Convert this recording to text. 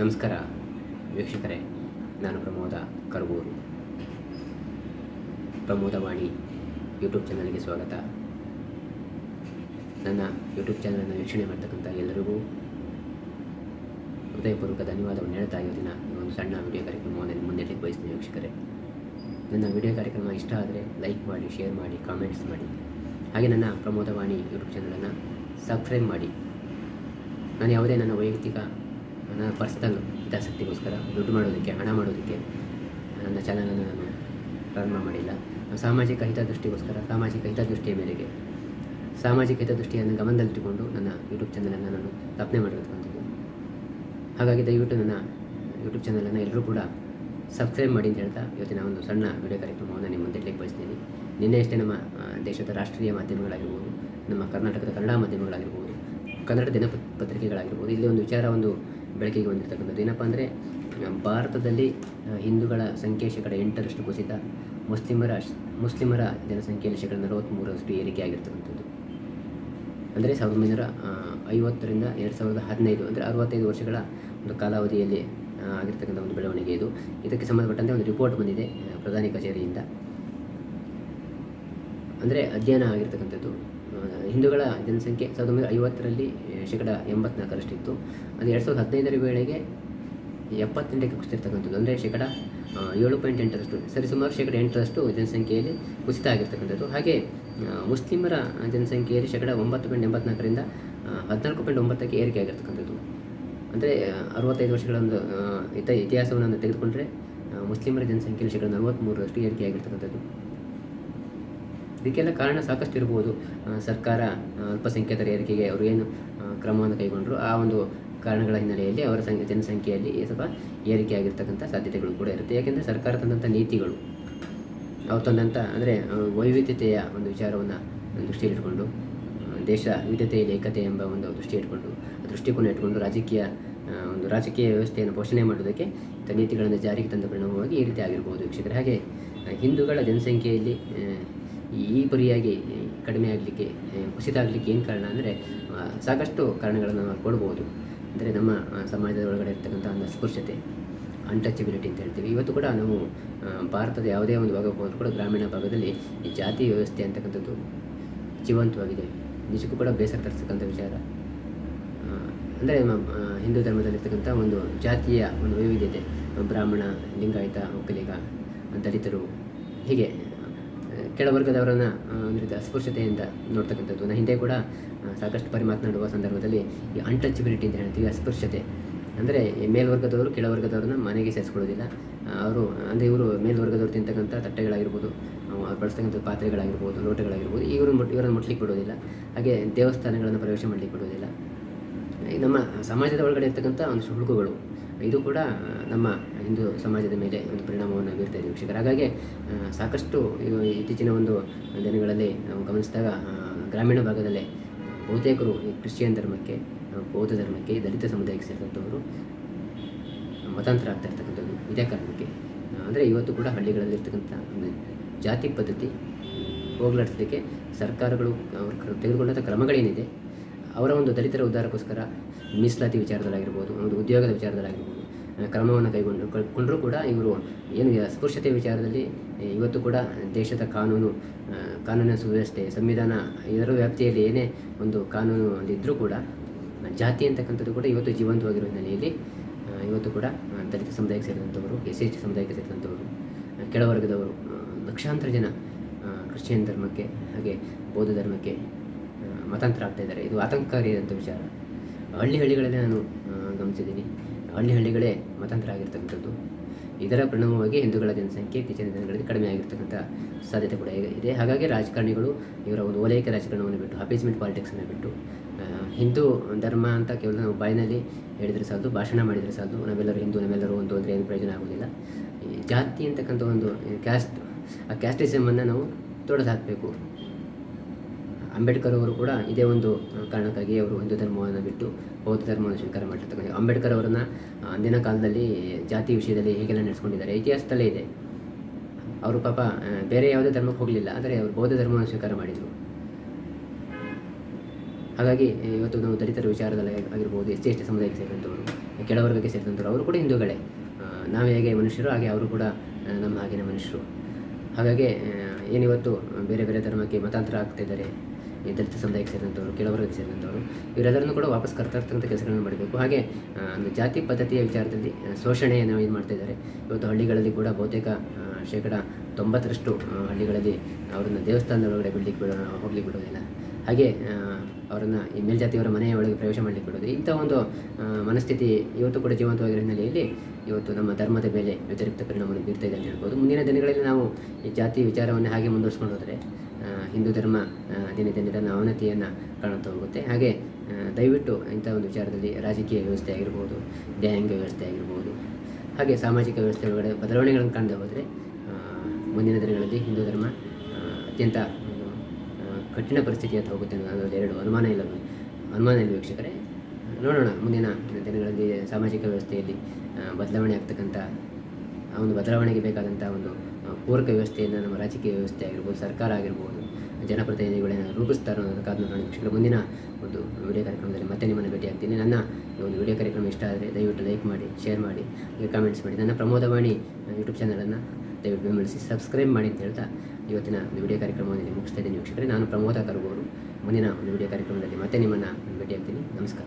ನಮಸ್ಕಾರ, ವೀಕ್ಷಕರೇ. ನಾನು ಪ್ರಮೋದ ಕರಗೂರು. ಪ್ರಮೋದವಾಣಿ ಯೂಟ್ಯೂಬ್ ಚಾನಲ್ಗೆ ಸ್ವಾಗತ. ನನ್ನ ಯೂಟ್ಯೂಬ್ ಚಾನಲನ್ನು ವೀಕ್ಷಣೆ ಮಾಡ್ತಕ್ಕಂಥ ಎಲ್ಲರಿಗೂ ಹೃದಯಪೂರ್ವಕ ಧನ್ಯವಾದವನ್ನು ಹೇಳ್ತಾ ಈ ಒಂದು ಸಣ್ಣ ವಿಡಿಯೋ ಕಾರ್ಯಕ್ರಮವನ್ನು ಮುನ್ನೆಲೆಗೆ ಬಯಸ್ತೀನಿ ವೀಕ್ಷಕರೇ? ನನ್ನ ವಿಡಿಯೋ ಕಾರ್ಯಕ್ರಮ ಇಷ್ಟ ಆದರೆ ಲೈಕ್ ಮಾಡಿ, ಶೇರ್ ಮಾಡಿ, ಕಾಮೆಂಟ್ಸ್ ಮಾಡಿ. ಹಾಗೆ ನನ್ನ ಪ್ರಮೋದವಾಣಿ ಯೂಟ್ಯೂಬ್ ಚಾನಲನ್ನು ಸಬ್ಸ್ಕ್ರೈಬ್ ಮಾಡಿ. ನಾನು ಯಾವುದೇ ನನ್ನ ವೈಯಕ್ತಿಕ ನನ್ನ ಪರ್ಸ್ನಲ್ ಹಿತಾಸಕ್ತಿಗೋಸ್ಕರ ದುಡ್ಡು ಮಾಡೋದಕ್ಕೆ, ಹಣ ಮಾಡೋದಕ್ಕೆ ನನ್ನ ಚಾನಲನ್ನು ನಾನು ಪ್ರಾರಂಭ ಮಾಡಿಲ್ಲ. ಸಾಮಾಜಿಕ ಹಿತದೃಷ್ಟಿಗೋಸ್ಕರ, ಸಾಮಾಜಿಕ ಹಿತದೃಷ್ಟಿಯ ಮೇರೆಗೆ, ಸಾಮಾಜಿಕ ಹಿತದೃಷ್ಟಿಯನ್ನು ಗಮನದಲ್ಲಿಟ್ಟುಕೊಂಡು ನನ್ನ ಯೂಟ್ಯೂಬ್ ಚಾನಲನ್ನು ನಾನು ಸ್ಥಾಪನೆ ಮಾಡಿರ್ತಕ್ಕಂಥದ್ದು ಹಾಗಾಗಿ ದಯವಿಟ್ಟು ನನ್ನ ಯೂಟ್ಯೂಬ್ ಚಾನಲನ್ನು ಎಲ್ಲರೂ ಕೂಡ ಸಬ್ಸ್ಕ್ರೈಬ್ ಮಾಡಿ ಅಂತ ಹೇಳ್ತಾ ಇವತ್ತಿನ ಒಂದು ಸಣ್ಣ ವಿಡಿಯೋ ಕಾರ್ಯಕ್ರಮವನ್ನು ನಿಮ್ಮ ಮುಂದೆ ಬಯಸ್ತೀನಿ. ನಿನ್ನೆ ಅಷ್ಟೇ ನಮ್ಮ ದೇಶದ ರಾಷ್ಟ್ರೀಯ ಮಾಧ್ಯಮಗಳಾಗಿರ್ಬೋದು, ನಮ್ಮ ಕರ್ನಾಟಕದ ಕನ್ನಡ ಮಾಧ್ಯಮಗಳಾಗಿರ್ಬೋದು, ಕನ್ನಡ ದಿನಪತ್ರಿಕೆಗಳಾಗಿರ್ಬೋದು, ಇಲ್ಲಿ ಒಂದು ವಿಚಾರ, ಒಂದು ಬೆಳಕಿಗೆ ಬಂದಿರತಕ್ಕಂಥದ್ದು ಏನಪ್ಪ ಅಂದರೆ ಭಾರತದಲ್ಲಿ ಹಿಂದೂಗಳ ಸಂಖ್ಯೆ ಶೇಕಡ ಎಂಟರಷ್ಟು ಕುಸಿತ, ಮುಸ್ಲಿಮರ ಮುಸ್ಲಿಮರ ಜನಸಂಖ್ಯೆಯಲ್ಲಿ ಶೇಕಡ ನಲವತ್ತ್ಮೂರರಷ್ಟು ಏರಿಕೆ ಆಗಿರ್ತಕ್ಕಂಥದ್ದು. ಅಂದರೆ ಸಾವಿರದ ಒಂಬೈನೂರ ಐವತ್ತರಿಂದ ಎರಡು ಸಾವಿರದ ಹದಿನೈದು, ಅಂದರೆ ಅರವತ್ತೈದು ವರ್ಷಗಳ ಒಂದು ಕಾಲಾವಧಿಯಲ್ಲಿ ಆಗಿರ್ತಕ್ಕಂಥ ಒಂದು ಬೆಳವಣಿಗೆ ಇದು. ಇದಕ್ಕೆ ಸಂಬಂಧಪಟ್ಟಂತೆ ಒಂದು ರಿಪೋರ್ಟ್ ಬಂದಿದೆ ಪ್ರಧಾನಿ ಕಚೇರಿಯಿಂದ. ಅಂದರೆ ಅಧ್ಯಯನ ಆಗಿರ್ತಕ್ಕಂಥದ್ದು. ಹಿಂದೂಗಳ ಜನಸಂಖ್ಯೆ ಸಾವಿರದ ಒಂಬೈನೂರ ಐವತ್ತರಲ್ಲಿ ಶೇಕಡ ಎಂಬತ್ನಾಲ್ಕರಷ್ಟಿತ್ತು. ಅದು ಎರಡು ಸಾವಿರದ ಹದಿನೈದರ ವೇಳೆಗೆ ಎಪ್ಪತ್ತೆಂಟಕ್ಕೆ ಕುಸಿತಿರ್ತಕ್ಕಂಥದ್ದು ಅಂದರೆ ಶೇಕಡ ಏಳು ಪಾಯಿಂಟ್ ಎಂಟರಷ್ಟು ಸರಿಸುಮಾರು ಶೇಕಡ ಎಂಟರಷ್ಟು ಜನಸಂಖ್ಯೆಯಲ್ಲಿ ಕುಸಿತ ಆಗಿರ್ತಕ್ಕಂಥದ್ದು ಹಾಗೆ ಮುಸ್ಲಿಮರ ಜನಸಂಖ್ಯೆಯಲ್ಲಿ ಶೇಕಡ ಒಂಬತ್ತು ಪಾಯಿಂಟ್ ಎಂಬತ್ನಾಲ್ಕರಿಂದ ಹದಿನಾಲ್ಕು ಪಾಯಿಂಟ್ ಒಂಬತ್ತಕ್ಕೆ ಏರಿಕೆ ಆಗಿರ್ತಕ್ಕಂಥದ್ದು ಅಂದರೆ ಅರವತ್ತೈದು ವರ್ಷಗಳ ಒಂದು ಇತ ಇತಿಹಾಸವನ್ನು ತೆಗೆದುಕೊಂಡರೆ ಮುಸ್ಲಿಮರ ಜನಸಂಖ್ಯೆಯಲ್ಲಿ ಶೇಕಡ ನಲವತ್ತ್ಮೂರರಷ್ಟು ಏರಿಕೆ ಆಗಿರ್ತಕ್ಕಂಥದ್ದು ಇದಕ್ಕೆಲ್ಲ ಕಾರಣ ಸಾಕಷ್ಟು ಇರ್ಬೋದು. ಸರ್ಕಾರ ಅಲ್ಪಸಂಖ್ಯಾತರ ಏರಿಕೆಗೆ ಅವರು ಏನು ಕ್ರಮವನ್ನು ಕೈಗೊಂಡರು, ಆ ಒಂದು ಕಾರಣಗಳ ಹಿನ್ನೆಲೆಯಲ್ಲಿ ಅವರ ಸಂಖ್ಯೆ, ಜನಸಂಖ್ಯೆಯಲ್ಲಿ ಸ್ವಲ್ಪ ಏರಿಕೆ ಆಗಿರ್ತಕ್ಕಂಥ ಸಾಧ್ಯತೆಗಳು ಕೂಡ ಇರುತ್ತೆ. ಯಾಕೆಂದರೆ ಸರ್ಕಾರ ತಂದಂಥ ನೀತಿಗಳು, ಅವ್ರು ತಂದಂಥ, ಅಂದರೆ ವೈವಿಧ್ಯತೆಯ ಒಂದು ವಿಚಾರವನ್ನು ದೃಷ್ಟಿಯಲ್ಲಿಟ್ಕೊಂಡು ದೇಶ ವಿವಿಧತೆಯಲ್ಲಿ ಏಕತೆ ಎಂಬ ಒಂದು ದೃಷ್ಟಿ ಇಟ್ಕೊಂಡು ದೃಷ್ಟಿಕೋನ ಇಟ್ಕೊಂಡು ರಾಜಕೀಯ ಒಂದು ರಾಜಕೀಯ ವ್ಯವಸ್ಥೆಯನ್ನು ಪೋಷಣೆ ಮಾಡೋದಕ್ಕೆ ನೀತಿಗಳನ್ನು ಜಾರಿಗೆ ತಂದ ಪರಿಣಾಮವಾಗಿ ಈ ರೀತಿ ಆಗಿರ್ಬೋದು ವೀಕ್ಷಕರೇ. ಹಾಗೆ ಹಿಂದೂಗಳ ಜನಸಂಖ್ಯೆಯಲ್ಲಿ ಈ ಪರಿಯಾಗಿ ಕಡಿಮೆ ಆಗಲಿಕ್ಕೆ ಕುಸಿತ ಆಗಲಿಕ್ಕೆ ಏನು ಕಾರಣ ಅಂದರೆ ಸಾಕಷ್ಟು ಕಾರಣಗಳನ್ನು ನಾವು ಕೊಡ್ಬೋದು. ಅಂದರೆ ನಮ್ಮ ಸಮಾಜದ ಒಳಗಡೆ ಇರ್ತಕ್ಕಂಥ ಒಂದು ಅಸ್ಪೃಶ್ಯತೆ ಅನ್ಟಚಬಿಲಿಟಿ ಅಂತ ಹೇಳ್ತೀವಿ. ಇವತ್ತು ಕೂಡ ನಾವು ಭಾರತದ ಯಾವುದೇ ಒಂದು ಭಾಗ ಹೋದರೂ ಕೂಡ ಗ್ರಾಮೀಣ ಭಾಗದಲ್ಲಿ ಈ ಜಾತಿ ವ್ಯವಸ್ಥೆ ಅಂತಕ್ಕಂಥದ್ದು ಜೀವಂತವಾಗಿದೆ. ನಿಜಕ್ಕೂ ಕೂಡ ಬೇಸರ ತರಿಸ್ತಕ್ಕಂಥ ವಿಚಾರ. ಅಂದರೆ ನಮ್ಮ ಹಿಂದೂ ಧರ್ಮದಲ್ಲಿರ್ತಕ್ಕಂಥ ಒಂದು ಜಾತಿಯ ಒಂದು ವೈವಿಧ್ಯತೆ, ಬ್ರಾಹ್ಮಣ, ಲಿಂಗಾಯತ, ಒಕ್ಕಲಿಗ, ದಲಿತರು, ಹೀಗೆ ಕೆಳವರ್ಗದವರನ್ನು ಒಂದು ಅಸ್ಪೃಶ್ಯತೆಯಿಂದ ನೋಡ್ತಕ್ಕಂಥದ್ದು. ನಾನು ಹಿಂದೆ ಕೂಡ ಸಾಕಷ್ಟು ಬಾರಿ ಮಾತನಾಡುವ ಸಂದರ್ಭದಲ್ಲಿ ಈ ಅನ್ಟಚಬಿಲಿಟಿ ಅಂತ ಹೇಳ್ತೀವಿ, ಅಸ್ಪೃಶ್ಯತೆ. ಅಂದರೆ ಮೇಲ್ವರ್ಗದವರು ಕೆಳವರ್ಗದವ್ರನ್ನ ಮನೆಗೆ ಸೇರಿಸ್ಕೊಳ್ಳೋದಿಲ್ಲ. ಅವರು, ಅಂದರೆ ಇವರು ಮೇಲ್ವರ್ಗದವ್ರು ತಿಂತಕ್ಕಂಥ ತಟ್ಟೆಗಳಾಗಿರ್ಬೋದು ಅವು ಅವ್ರು ಬಳಸ್ತಕ್ಕಂಥ ಪಾತ್ರೆಗಳಾಗಿರ್ಬೋದು, ಲೋಟಗಳಾಗಿರ್ಬೋದು ಇವರು ಮುಟ್, ಇವರನ್ನು ಮುಟ್ಲಿಕ್ಕೆ ಬಿಡೋದಿಲ್ಲ. ಹಾಗೆ ದೇವಸ್ಥಾನಗಳನ್ನು ಪ್ರವೇಶ ಮಾಡಲಿಕ್ಕೆ ಬಿಡೋದಿಲ್ಲ. ನಮ್ಮ ಸಮಾಜದ ಒಳಗಡೆ ಇರ್ತಕ್ಕಂಥ ಒಂದಷ್ಟು ಹುಳುಕುಗಳು ಇದು ಕೂಡ ನಮ್ಮ ಹಿಂದೂ ಸಮಾಜದ ಮೇಲೆ ಒಂದು ಪರಿಣಾಮವನ್ನು ಬೀರ್ತಾ ಇದೆ ವೀಕ್ಷಕರು. ಹಾಗಾಗಿ ಸಾಕಷ್ಟು ಇತ್ತೀಚಿನ ಒಂದು ದಿನಗಳಲ್ಲಿ ನಾವು ಗಮನಿಸಿದಾಗ ಗ್ರಾಮೀಣ ಭಾಗದಲ್ಲೇ ಬಹುತೇಕರು ಈ ಕ್ರಿಶ್ಚಿಯನ್ ಧರ್ಮಕ್ಕೆ ಬೌದ್ಧ ಧರ್ಮಕ್ಕೆ, ದಲಿತ ಸಮುದಾಯಕ್ಕೆ ಸೇರಿದಂಥವರು ಮತಾಂತರ ಆಗ್ತಾ ಇರ್ತಕ್ಕಂಥದ್ದು ಇದೇ ಕಾರಣಕ್ಕೆ. ಅಂದರೆ ಇವತ್ತು ಕೂಡ ಹಳ್ಳಿಗಳಲ್ಲಿರ್ತಕ್ಕಂಥ ಒಂದು ಜಾತಿ ಪದ್ಧತಿ ಹೋಗ್ಲಾಡಿಸಲಿಕ್ಕೆ ಸರ್ಕಾರಗಳು ಅವರು ತೆಗೆದುಕೊಂಡಂಥ ಕ್ರಮಗಳೇನಿದೆ, ಅವರ ಒಂದು ದಲಿತರ ಉದ್ಧಾರಕ್ಕೋಸ್ಕರ ಮೀಸಲಾತಿ ವಿಚಾರದಲ್ಲಾಗಿರ್ಬೋದು, ಒಂದು ಉದ್ಯೋಗದ ವಿಚಾರದಲ್ಲಾಗಿರ್ಬೋದು ಕ್ರಮವನ್ನು ಕೈಗೊಂಡು ಕಳ್ಕೊಂಡರೂ ಕೂಡ ಇವರು ಏನು ಅಸ್ಪೃಶ್ಯತೆ ವಿಚಾರದಲ್ಲಿ ಇವತ್ತು ಕೂಡ ದೇಶದ ಕಾನೂನು ಕಾನೂನಿನ ಸುವ್ಯವಸ್ಥೆ, ಸಂವಿಧಾನ ಇದರ ವ್ಯಾಪ್ತಿಯಲ್ಲಿ ಏನೇ ಒಂದು ಕಾನೂನು ಒಂದಿದ್ದರೂ ಕೂಡ ಜಾತಿ ಅಂತಕ್ಕಂಥದ್ದು ಕೂಡ ಇವತ್ತು ಜೀವಂತವಾಗಿರುವ ಹಿನ್ನೆಲೆಯಲ್ಲಿ ಇವತ್ತು ಕೂಡ ದಲಿತ ಸಮುದಾಯಕ್ಕೆ ಸೇರಿದಂಥವರು ಎಸ್ ಟಿ ಸಮುದಾಯಕ್ಕೆ ಸೇರಿದಂಥವರು ಕೆಳವರ್ಗದವರು ಲಕ್ಷಾಂತರ ಜನ ಕ್ರಿಶ್ಚಿಯನ್ ಧರ್ಮಕ್ಕೆ, ಹಾಗೆ ಬೌದ್ಧ ಧರ್ಮಕ್ಕೆ ಮತಾಂತರ ಆಗ್ತಾ ಇದ್ದಾರೆ. ಇದು ಆತಂಕಕಾರಿಯಾದಂಥ ವಿಚಾರ. ಹಳ್ಳಿ ಹಳ್ಳಿಗಳಲ್ಲೇ ನಾನು ಗಮನಿಸಿದ್ದೀನಿ. ಹಳ್ಳಿ ಹಳ್ಳಿಗಳೇ ಮತಾಂತರ ಆಗಿರ್ತಕ್ಕಂಥದ್ದು. ಇದರ ಪರಿಣಾಮವಾಗಿ ಹಿಂದೂಗಳ ಜನಸಂಖ್ಯೆ ಇತ್ತೀಚಿನ ದಿನಗಳಲ್ಲಿ ಕಡಿಮೆ ಆಗಿರ್ತಕ್ಕಂಥ ಸಾಧ್ಯತೆ ಕೂಡ ಇದೆ- ಇದೆ. ಹಾಗಾಗಿ ರಾಜಕಾರಣಿಗಳು ಇವರ ಒಂದು ಓಲೈಕೆ ರಾಜಕಾರಣವನ್ನು ಬಿಟ್ಟು, ಅಪೀಸ್ಮೆಂಟ್ ಪಾಲಿಟಿಕ್ಸನ್ನು ಬಿಟ್ಟು ಹಿಂದೂ ಧರ್ಮ ಅಂತ ಕೇವಲ ನಾವು ಬಾಯಿನಲ್ಲಿ ಹೇಳಿದರೆ ಸಾಲದು, ಭಾಷಣ ಮಾಡಿದರೆ ಸಾಲದು, ನಾವೆಲ್ಲರೂ ಹಿಂದೂ, ನಾವೆಲ್ಲರೂ ಒಂದು ಅಂದರೆ ಏನು ಪ್ರಯೋಜನ ಆಗೋದಿಲ್ಲ ಈ ಜಾತಿ ಅಂತಕ್ಕಂಥ ಒಂದು ಕ್ಯಾಸ್ಟ್ ಆ ಕ್ಯಾಸ್ಟಿಸಮನ್ನು ನಾವು ತೊಡೆದು ಹಾಕಬೇಕು. ಅಂಬೇಡ್ಕರ್ ಅವರು ಕೂಡ ಇದೇ ಒಂದು ಕಾರಣಕ್ಕಾಗಿ ಅವರು ಹಿಂದೂ ಧರ್ಮವನ್ನು ಬಿಟ್ಟು ಬೌದ್ಧ ಧರ್ಮವನ್ನು ಸ್ವೀಕಾರ ಮಾಡಿರ್ತಕ್ಕಂಥ ಅಂಬೇಡ್ಕರ್ ಅವರನ್ನು ಅಂದಿನ ಕಾಲದಲ್ಲಿ ಜಾತಿ ವಿಷಯದಲ್ಲಿ ಹೇಗೆಲ್ಲ ನಡೆಸ್ಕೊಂಡಿದ್ದಾರೆ, ಇತಿಹಾಸದಲ್ಲೇ ಇದೆ. ಅವರು ಪಾಪ ಬೇರೆ ಯಾವುದೇ ಧರ್ಮಕ್ಕೆ ಹೋಗಲಿಲ್ಲ, ಆದರೆ ಅವರು ಬೌದ್ಧ ಧರ್ಮವನ್ನು ಸ್ವೀಕಾರ ಮಾಡಿದರು. ಹಾಗಾಗಿ ಇವತ್ತು ನಾವು ದಲಿತರ ವಿಚಾರದಲ್ಲಿ ಆಗಿರ್ಬೋದು, ಎಸ್ ಸಮುದಾಯಕ್ಕೆ ಸೇರಿದಂಥವರು, ಕೆಳವರ್ಗಕ್ಕೆ ಸೇರಿದಂಥವ್ರು, ಅವರು ಕೂಡ ಹಿಂದೂಗಳೇ. ನಾವು ಹೇಗೆ ಮನುಷ್ಯರು, ಹಾಗೆ ಅವರು ಕೂಡ ನಮ್ಮ ಹಾಗೆಯೇ ಮನುಷ್ಯರು. ಹಾಗಾಗಿ ಏನಿವತ್ತು ಬೇರೆ ಬೇರೆ ಧರ್ಮಕ್ಕೆ ಮತಾಂತರ ಆಗ್ತಿದ್ದಾರೆ ದಲಿತ ಸಮುದಾಯಕ್ಕೆ ಸೇರಿದಂಥವ್ರು ಕೆಳವರ್ಗಕ್ಕೆ ಸೇರಿದಂಥವ್ರು, ಇವರೆಲ್ಲರನ್ನು ಕೂಡ ವಾಪಸ್ ಕರ್ತಕ್ಕಂಥ ಕೆಲಸಗಳನ್ನು ಮಾಡಬೇಕು. ಹಾಗೆ ಒಂದು ಜಾತಿ ಪದ್ಧತಿಯ ವಿಚಾರದಲ್ಲಿ ಶೋಷಣೆಯನ್ನು ಏನು ಮಾಡ್ತಾ ಇದ್ದಾರೆ. ಇವತ್ತು ಹಳ್ಳಿಗಳಲ್ಲಿ ಕೂಡ ಬಹುತೇಕ ಶೇಕಡ ತೊಂಬತ್ತರಷ್ಟು ಹಳ್ಳಿಗಳಲ್ಲಿ ಅವರನ್ನು ದೇವಸ್ಥಾನದ ಒಳಗಡೆ ಬಿಡ್ಲಿಕ್ಕೆ ಬಿಡೋ, ಹೋಗ್ಲಿಕ್ಕೆ ಬಿಡೋದಿಲ್ಲ. ಹಾಗೆ ಅವರನ್ನು ಈ ಮೇಲ್ಜಾತಿಯವರ ಮನೆಯ ಒಳಗೆ ಪ್ರವೇಶ ಮಾಡಲಿಕ್ಕೆ ಬಿಡೋದು ಇಂಥ ಒಂದು ಮನಸ್ಥಿತಿ ಇವತ್ತು ಕೂಡ ಜೀವಂತವಾಗಿರೋ ಹಿನ್ನೆಲೆಯಲ್ಲಿ ಇವತ್ತು ನಮ್ಮ ಧರ್ಮದ ಮೇಲೆ ವ್ಯತಿರಿಕ್ತ ಪರಿಣಾಮವನ್ನು ಬೀರ್ತಾ ಇದೆ ಅಂತ ಹೇಳ್ಬೋದು. ಮುಂದಿನ ದಿನಗಳಲ್ಲಿ ನಾವು ಈ ಜಾತಿ ವಿಚಾರವನ್ನು ಹಾಗೆ ಮುಂದುವರಿಸ್ಕೊಂಡು ಹೋದರೆ ಹಿಂದೂ ಧರ್ಮ ದಿನೇ ದಿನ ತನ್ನ ಅವನತಿಯನ್ನು ಕಾಣುತ್ತಾ ಹೋಗುತ್ತೆ. ಹಾಗೆ ದಯವಿಟ್ಟು ಇಂಥ ಒಂದು ವಿಚಾರದಲ್ಲಿ ರಾಜಕೀಯ ವ್ಯವಸ್ಥೆ ಆಗಿರ್ಬೋದು, ನ್ಯಾಯಾಂಗ ವ್ಯವಸ್ಥೆ ಆಗಿರ್ಬೋದು, ಹಾಗೆ ಸಾಮಾಜಿಕ ವ್ಯವಸ್ಥೆ ಒಳಗಡೆ ಬದಲಾವಣೆಗಳನ್ನು ಕಂಡು ಹೋದರೆ ಮುಂದಿನ ದಿನಗಳಲ್ಲಿ ಹಿಂದೂ ಧರ್ಮ ಅತ್ಯಂತ ಕಠಿಣ ಪರಿಸ್ಥಿತಿ ಅಂತ ಹೋಗುತ್ತೆ ಅನ್ನೋದು ಎರಡು ಅನುಮಾನ ಇಲ್ಲ ಅನುಮಾನ ಇಲ್ಲ ವೀಕ್ಷಕರೇ? ನೋಡೋಣ, ಮುಂದಿನ ದಿನಗಳಲ್ಲಿ ಸಾಮಾಜಿಕ ವ್ಯವಸ್ಥೆಯಲ್ಲಿ ಬದಲಾವಣೆ ಆಗ್ತಕ್ಕಂಥ, ಆ, ಒಂದು ಬದಲಾವಣೆಗೆ ಬೇಕಾದಂಥ ಒಂದು ಪೂರಕ ವ್ಯವಸ್ಥೆಯನ್ನು ನಮ್ಮ ರಾಜಕೀಯ ವ್ಯವಸ್ಥೆ ಆಗಿರ್ಬೋದು, ಸರ್ಕಾರ ಆಗಿರ್ಬೋದು ಜನಪ್ರತಿನಿಧಿಗಳನ್ನು ರೂಪಿಸ್ತಾರೋ ಅನ್ನೋದು ಕಾದು ನೋಡೋಣ ವೀಕ್ಷಕರೇ ಮುಂದಿನ ಒಂದು ವಿಡಿಯೋ ಕಾರ್ಯಕ್ರಮದಲ್ಲಿ ಮತ್ತೆ ನಿಮ್ಮನ್ನು ಭೇಟಿ ಆಗ್ತೀನಿ. ನನ್ನ ಈ ಒಂದು ವಿಡಿಯೋ ಕಾರ್ಯಕ್ರಮ ಇಷ್ಟ ಆದರೆ ದಯವಿಟ್ಟು ಲೈಕ್ ಮಾಡಿ ಶೇರ್ ಮಾಡಿ ಕಮೆಂಟ್ಸ್ ಮಾಡಿ. ನನ್ನ ಪ್ರಮೋದವಾಣಿ ಯೂಟ್ಯೂಬ್ ಚಾನಲನ್ನು ದಯವಿಟ್ಟು ಬೆಂಬಲಿಸಿ ಸಬ್ಸ್ಕ್ರೈಬ್ ಮಾಡಿ ಅಂತ ಹೇಳ್ತಾ ಇವತ್ತಿನ ಒಂದು ವಿಡಿಯೋ ಕಾರ್ಯಕ್ರಮವನ್ನು ಮುಗಿಸ್ತಾ ಇದ್ದೀನಿ. ವೀಕ್ಷಕರೇ, ನಾನು ಪ್ರಮೋದ ಕರ್ಗೋರು. ಮುಂದಿನ ಒಂದು ವಿಡಿಯೋ ಕಾರ್ಯಕ್ರಮದಲ್ಲಿ ಮತ್ತೆ ನಿಮ್ಮನ್ನು ಭೇಟಿ ಆಗ್ತೀನಿ. ನಮಸ್ಕಾರ.